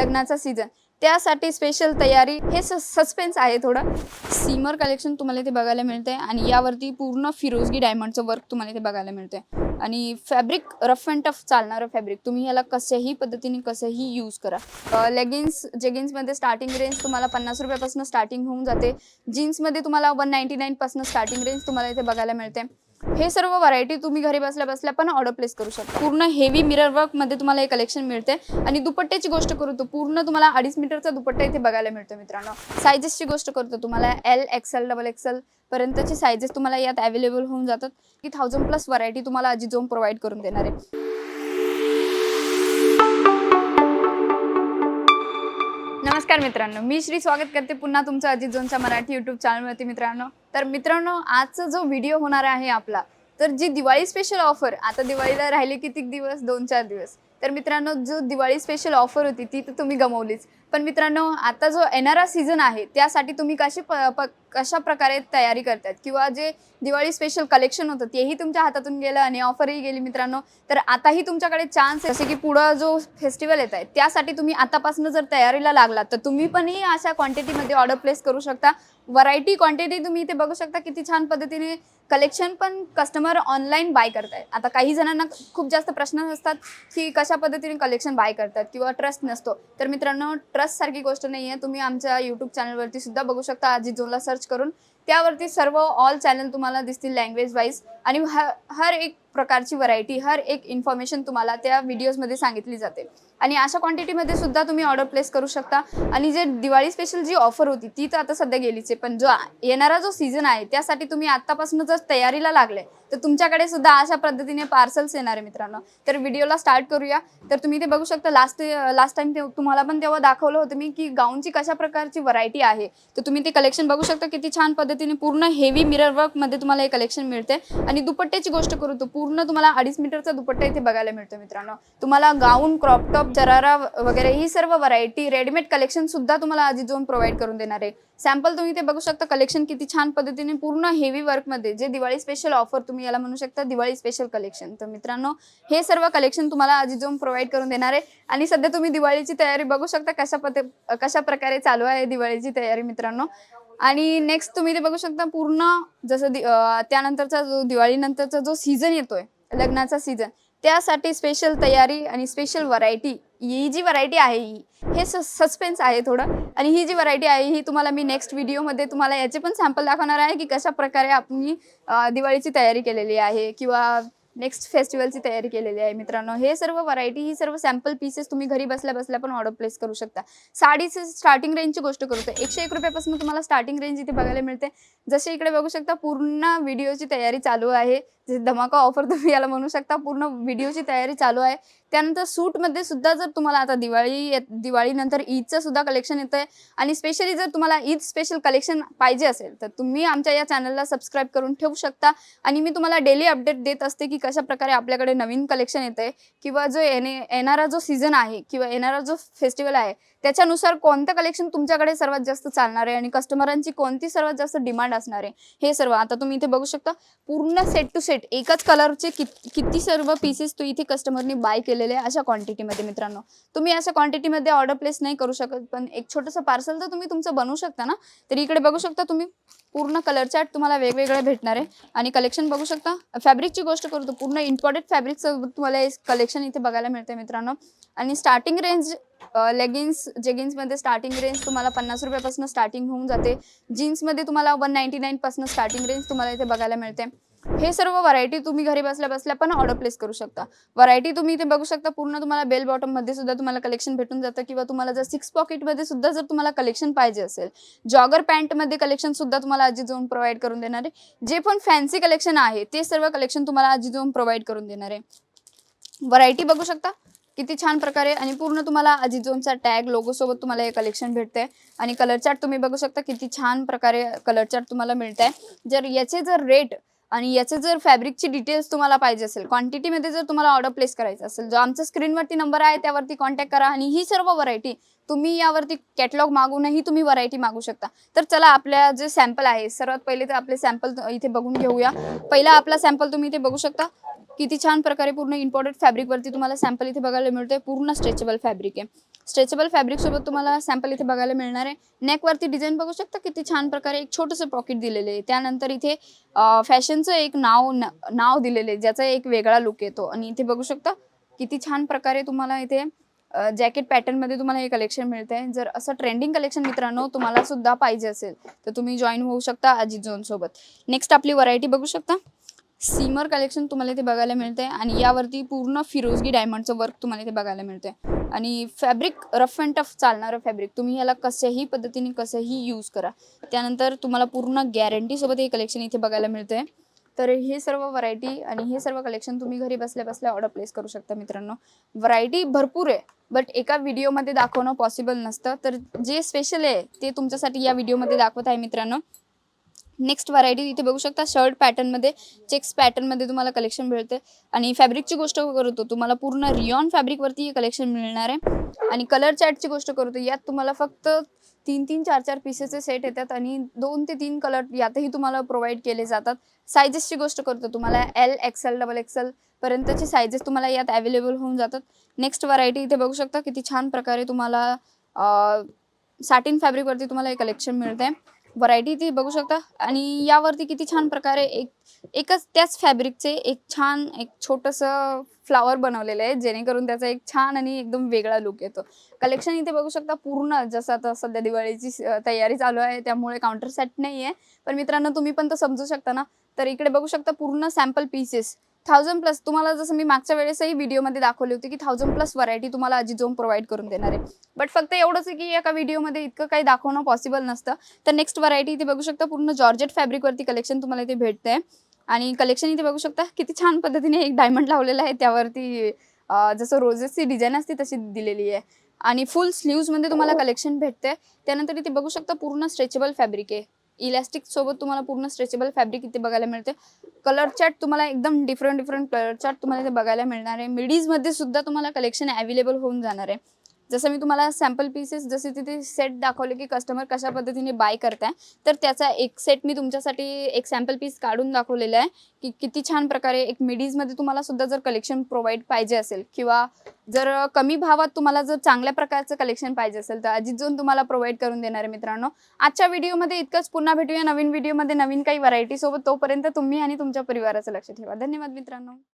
लग्नाचा सीझन त्यासाठी स्पेशल तयारी हे सस्पेन्स आहे थोडं. सीमर कलेक्शन तुम्हाला इथे बघायला मिळते आणि यावरती पूर्ण फिरोजगी डायमंडचं वर्क तुम्हाला इथे बघायला मिळते आणि फॅब्रिक रफ अँड टफ चालणारं फॅब्रिक तुम्ही याला कशाही पद्धतीने कसंही यूज करा. लेगिन्स जेगिन्समध्ये स्टार्टिंग रेंज तुम्हाला पन्नास रुपयापासून स्टार्टिंग होऊन जाते. जीन्समध्ये तुम्हाला वन नाईन्टी नाईनपासून स्टार्टिंग रेंज तुम्हाला इथे बघायला मिळते हे सर्व व्हरायटी तुम्ही घरी बसल्या बसल्या पण ऑर्डर प्लेस करू शकता. पूर्ण हेवी मिरर वर्कमध्ये तुम्हाला हे कलेक्शन मिळते. आणि दुपट्ट्याची गोष्ट करू पूर्ण तुम्हाला अडीच मीटरचा दुपट्टा इथे बघायला मिळतो मित्रांनो. सायजेसची गोष्ट करतो तुम्हाला एल एक्सेल डबल एक्सेल पर्यंतचे सायजेस तुम्हाला यात अवेलेबल होऊन जातात. की थाउजंड प्लस व्हरायटी तुम्हाला अजिझोम प्रोव्हाइड करून देणार आहे. नमस्कार मित्रांनो मी श्री स्वागत करते पुन्हा तुमचं अजित झोनच्या मराठी युट्यूब चॅनलवरती मित्रांनो. तर मित्रांनो आजचा जो व्हिडिओ होणार आहे आपला तर जी दिवाळी स्पेशल ऑफर आता दिवाळीला राहिले किती दिवस? दोन चार दिवस. तर मित्रांनो जो दिवाळी स्पेशल ऑफर होती ती तर तुम्ही गमवलीच. पण मित्रांनो आता जो येणारा सीझन आहे त्यासाठी तुम्ही कशी प प कशा प्रकारे तयारी करतात किंवा जे दिवाळी स्पेशल कलेक्शन होतं तेही तुमच्या हातातून गेलं आणि ऑफरही गेली मित्रांनो तर आताही तुमच्याकडे चान्स आहे. जसे की पुढं जो फेस्टिवल येत आहे त्यासाठी तुम्ही आतापासून जर तयारीला लागलात तर तुम्ही पणही अशा क्वांटिटीमध्ये ऑर्डर प्लेस करू शकता. व्हरायटी क्वांटिटी तुम्ही इथे बघू शकता किती छान पद्धतीने कलेक्शन पण कस्टमर ऑनलाईन बाय करतायत. आता काही जणांना खूप जास्त प्रश्न असतात की कशा पद्धतीने कलेक्शन बाय करतात किंवा ट्रस्ट नसतो. तर मित्रांनो ट्रस्ट सारखी गोष्ट नाही आहे तुम्ही आमच्या यूट्यूब चॅनलवरती सुद्धा बघू शकता. अजित झोनला सर्च करून. त्यावरती सर्व ऑल चॅनल तुम्हाला दिसतील लँग्वेज वाईज आणि ह- हर एक प्रकारची व्हरायटी हर एक इन्फॉर्मेशन तुम्हाला त्या व्हिडिओजमध्ये सांगितली जाते. आणि अशा क्वांटिटीमध्ये सुद्धा तुम्ही ऑर्डर प्लेस करू शकता. आणि जे दिवाळी स्पेशल जी ऑफर होती ती तर आता सध्या गेलीच आहे. पण जो येणारा जो सीझन आहे त्यासाठी तुम्ही आत्तापासून जर तयारीला लागले तर तुमच्याकडे सुद्धा अशा पद्धतीने पार्सल्स येणार आहे मित्रांनो. तर व्हिडिओला स्टार्ट करूया. तर तुम्ही ते बघू शकता. लास्ट लास्ट टाइम ते तुम्हाला पण तेव्हा दाखवलं होतं मी की गाऊनची कशा प्रकारची व्हरायटी आहे. तर तुम्ही ते कलेक्शन बघू शकता. किती छान पद्धतीने पूर्ण हेवी मिरर वर्कमध्ये तुम्हाला हे कलेक्शन मिळते आणि दुपट्ट्याची गोष्ट करू तो. पूर्ण तुम्हाला अडीच मीटरचा दुपट्टा इथे बघायला मिळतो मित्रांनो. तुम्हाला गाऊन क्रॉप टॉप जरारा वगैरे ही सर्व व्हरायटी रेडीमेड कलेक्शन सुद्धा तुम्हाला आजी जोन प्रोव्हाइड करून देणार आहे. सॅम्पल तुम्ही ते बघू शकता कलेक्शन किती छान पद्धतीने पूर्ण हेवी वर्कमध्ये जे दिवाळी स्पेशल ऑफर तुम्ही याला म्हणू शकता दिवाळी स्पेशल कलेक्शन तर मित्रांनो हे सर्व कलेक्शन तुम्हाला अजिजोम प्रोव्हाइड करून देणार आहे. आणि सध्या तुम्ही दिवाळीची तयारी बघू शकता कशा पद्ध कशा प्रकारे चालू आहे दिवाळीची तयारी मित्रांनो. आणि नेक्स्ट तुम्ही ते बघू शकता पूर्ण जसं दि- त्यानंतरचा जो दिवाळीनंतरचा जो सीझन येतोय लग्नाचा सीझन त्यासाठी स्पेशल तयारी आणि स्पेशल व्हरायटी ही जी व्हरायटी आहे ही हे सस्पेन्स आहे थोडं. आणि ही जी व्हरायटी आहे ही तुम्हाला मी नेक्स्ट व्हिडिओमध्ये तुम्हाला याचे पण सॅम्पल दाखवणार आहे की कशा प्रकारे आपण दिवाळीची तयारी केलेली आहे किंवा नेक्स्ट फेस्टिवलची तयारी केलेली आहे मित्रांनो. हे सर्व व्हरायटी ही सर्व सॅम्पल पीसेस तुम्ही घरी बसल्या बसल्या पण ऑर्डर प्लेस करू शकता. साडीची स्टार्टिंग रेंजची गोष्ट करू तर एकशे एक रुपयापासून तुम्हाला स्टार्टिंग रेंज इथे बघायला मिळते. जसे इकडे बघू शकता पूर्ण व्हिडिओची तयारी चालू आहे. धमाका ऑफर तुम्ही याला म्हणू शकता पूर्ण व्हिडिओची तयारी चालू आहे. त्यानंतर सूटमध्ये सुद्धा जर तुम्हाला आता दिवाळी येत- दिवाळीनंतर ईदचं सुद्धा कलेक्शन येतं आहे आणि स्पेशली जर तुम्हाला ईद स्पेशल कलेक्शन पाहिजे असेल तर तुम्ही आमच्या या चॅनलला सबस्क्राईब करून ठेवू शकता. आणि मी तुम्हाला डेली अपडेट देत असते की कशा प्रकारे आपल्याकडे नवीन कलेक्शन येतं आहे किंवा जो येणे येणारा जो सीझन आहे किंवा येणारा जो फेस्टिवल आहे त्याच्यानुसार कोणतं कलेक्शन तुमच्याकडे सर्वात जास्त चालणार आहे आणि कस्टमरांची कोणती सर्वात जास्त डिमांड असणार आहे हे सर्व आता तुम्ही इथे बघू शकता. पूर्ण सेट टू सेट एकच कलरचे किती सर्व पीसेस तू इथे कस्टमरनी बाय केलेले आहे अशा क्वांटिटीमध्ये मित्रांनो. तुम्ही अशा क्वांटिटीमध्ये ऑर्डर प्लेस नाही करू शकत पण एक छोटंसं पार्सल तर तुम्ही तुमचं बनवू शकता ना? तर इकडे बघू शकता तुम्ही पूर्ण कलर चार्ट तुम्हाला वेगवेगळे भेटणार आहे. आणि कलेक्शन बघू शकता. फॅब्रिकची गोष्ट करतो पूर्ण इम्पॉर्टंट फॅब्रिकचं तुम्हाला कलेक्शन इथे बघायला मिळते मित्रांनो. आणि स्टार्टिंग रेंज लेगिन्स जेगिन्समध्ये स्टार्टिंग रेंज तुम्हाला पन्नास रुपयापासून स्टार्टिंग होऊन जाते. जीन्समध्ये तुम्हाला वन नाईन्टी नाईनपासून स्टार्टिंग रेंज तुम्हाला इथे बघायला मिळते हे सर्व व्हरायटी तुम्ही घरी बसल्या बसल्या पण ऑर्डर प्लेस करू शकता. व्हरायटी तुम्ही इथे बघू शकता पूर्ण तुम्हाला बेल बॉटममध्ये सुद्धा तुम्हाला कलेक्शन भेटून जातं किंवा तुम्हाला जर सिक्स पॉकेटमध्ये सुद्धा जर तुम्हाला कलेक्शन पाहिजे असेल जॉगर पॅन्टमध्ये कलेक्शन सुद्धा तुम्हाला आजी जाऊन प्रोव्हाइड करून देणार आहे. जे पण फॅन्सी कलेक्शन आहे ते सर्व कलेक्शन तुम्हाला आजी जाऊन प्रोव्हाइड करून देणार आहे. व्हरायटी बघू शकता किती छान प्रकारे आणि पूर्ण तुम्हाला अजिजोनचा टॅग लोगो सोबत तुम्हाला हे कलेक्शन भेटते आणि कलर चार्ट तुम्ही बघू शकता किती छान प्रकारे कलर चार्ट तुम्हाला मिळत आहे जर याचे जर रेट आणि याचे जर फॅब्रिकची डिटेल्स तुम्हाला पाहिजे असेल क्वांटिटीमध्ये जर तुम्हाला ऑर्डर प्लेस करायचं असेल जो आमच्या स्क्रीनवरती नंबर आहे त्यावरती कॉन्टॅक्ट करा आणि ही सर्व व्हरायटी तुम्ही यावरती कॅटलॉग मागूनही तुम्ही व्हरायटी मागू शकता. तर चला आपल्या जे सॅम्पल आहे सर्वात पहिले तर आपले सॅम्पल इथे बघून घेऊया. पहिला आपला सॅम्पल तुम्ही इथे बघू शकता. किती छान प्रकारे पूर्ण इम्पॉर्टंट फॅब्रिकवरती तुम्हाला सॅम्पल इथे बघायला मिळतोय. पूर्ण स्ट्रेचेबल फॅब्रिक आहे. स्ट्रेचेबल फॅब्रिक सोबत तुम्हाला सॅम्पल इथे बघायला मिळणार आहे. नेकवरती डिझाईन बघू शकता किती छान प्रकारे एक छोटंसं पॉकेट दिलेलं आहे. त्यानंतर इथे फॅशनचं एक नाव न- नाव दिलेलं आहे ज्याचा एक वेगळा लुक येतो. आणि इथे बघू शकता किती छान प्रकारे तुम्हाला इथे जॅकेट पॅटर्नमध्ये तुम्हाला हे कलेक्शन मिळते जर असं ट्रेंडिंग कलेक्शन मित्रांनो तुम्हाला सुद्धा पाहिजे असेल तर तुम्ही जॉईन होऊ शकता अजित झोन सोबत नेक्स्ट आपली व्हरायटी बघू शकता. सीमर कलेक्शन तुम्हाला इथे बघायला मिळते आणि यावरती पूर्ण फिरोजगी डायमंडचं वर्क तुम्हाला इथे बघायला मिळते आणि फॅब्रिक रफ अँड टफ चालणारं फॅब्रिक तुम्ही ह्याला कशाही पद्धतीने कसंही यूज करा. त्यानंतर तुम्हाला पूर्ण गॅरंटीसोबत हे कलेक्शन इथे बघायला मिळते तर हे सर्व व्हरायटी आणि हे सर्व कलेक्शन तुम्ही घरी बसल्या बसल्या ऑर्डर प्लेस करू शकता मित्रांनो. व्हरायटी भरपूर आहे बट एका व्हिडिओमध्ये दाखवणं पॉसिबल नसतं. तर जे स्पेशल आहे ते तुमच्यासाठी या व्हिडिओमध्ये दाखवत आहे मित्रांनो. नेक्स्ट व्हरायटी इथे बघू शकता शर्ट पॅटर्नमध्ये चेक्स पॅटर्नमध्ये तुम्हाला कलेक्शन मिळते. आणि फॅब्रिकची गोष्ट करतो तुम्हाला पूर्ण रिऑन फॅब्रिकवरती हे कलेक्शन मिळणार आहे. आणि कलर चॅटची गोष्ट करतो यात तुम्हाला फक्त तीन तीन चार चार पीसेसचे सेट येतात आणि दोन ते तीन कलर यातही तुम्हाला प्रोव्हाइड केले जातात. सायजेसची गोष्ट करतो तुम्हाला एल एक्सेल डबल एक्सेल पर्यंतचे सायजेस तुम्हाला यात अवेलेबल होऊन जातात. नेक्स्ट व्हरायटी इथे बघू शकता किती छान प्रकारे तुम्हाला साटिन फॅब्रिकवरती तुम्हाला हे कलेक्शन मिळते व्हरायटी ती बघू शकता. आणि यावरती किती छान प्रकारे एक एकच त्याच फॅब्रिकचे एक छान एक छोटंसं फ्लावर बनवलेलं आहे जेणेकरून त्याचा एक छान आणि एकदम वेगळा लुक येतो. कलेक्शन इथे बघू शकता पूर्ण जसं आता सध्या दिवाळीची तयारी चालू आहे त्यामुळे काउंटर सेट नाही आहे पण मित्रांनो तुम्ही पण तर समजू शकता ना. तर इकडे बघू शकता पूर्ण सॅम्पल पीसेस थाउजंड प्लस तुम्हाला जसं मी मागच्या वेळेसही व्हिडिओमध्ये दाखवली होती की थाउजंड प्लस व्हरायटी तुम्हाला अजित जोम प्रोव्हाइड करून देणार आहे. बट फक्त एवढंच आहे की एका व्हिडिओमध्ये इतकं काही दाखवणं पॉसिबल नसतं. तर नेक्स्ट व्हरायटी इथे बघू शकता पूर्ण जॉर्जेट फॅब्रिकवरती कलेक्शन तुम्हाला इथे भेटतंय. आणि कलेक्शन इथे बघू शकता किती छान पद्धतीने एक डायमंड लावलेला आहे. त्यावरती जसं रोजेसची डिझाईन असते तशी दिलेली आहे. आणि फुल स्लीव्समध्ये तुम्हाला कलेक्शन भेटते त्यानंतर इथे बघू शकता पूर्ण स्ट्रेचेबल फॅब्रिक आहे. इलॅस्टिक सोबत तुम्हाला पूर्ण स्ट्रेचेबल फॅब्रिक इथे बघायला मिळते. कलर चार्ट तुम्हाला एकदम डिफरंट डिफरंट कलर चार्ट तुम्हाला इथे बघायला मिळणार आहे. मिडीजमध्ये सुद्धा तुम्हाला कलेक्शन अवेलेबल होऊन जाणार आहे. जसं मी तुम्हाला सॅम्पल पीसेस जसे तिथे सेट दाखवले की कस्टमर कशा पद्धतीने बाय करताय तर त्याचा एक सेट मी तुमच्यासाठी एक सॅम्पल पीस काढून दाखवलेला आहे की किती छान प्रकारे एक मिडीजमध्ये तुम्हाला सुद्धा जर कलेक्शन प्रोव्हाइड पाहिजे असेल किंवा जर कमी भावात तुम्हाला जर चांगल्या प्रकारचं कलेक्शन पाहिजे असेल तर अजित जोन तुम्हाला प्रोव्हाइड करून देणार आहे मित्रांनो. आजच्या व्हिडिओमध्ये इतकंच. पुन्हा भेटूया नवीन व्हिडिओमध्ये नवीन काही व्हरायटी सोबत. तोपर्यंत तुम्ही आणि तुमच्या परिवाराचं लक्ष ठेवा. धन्यवाद मित्रांनो.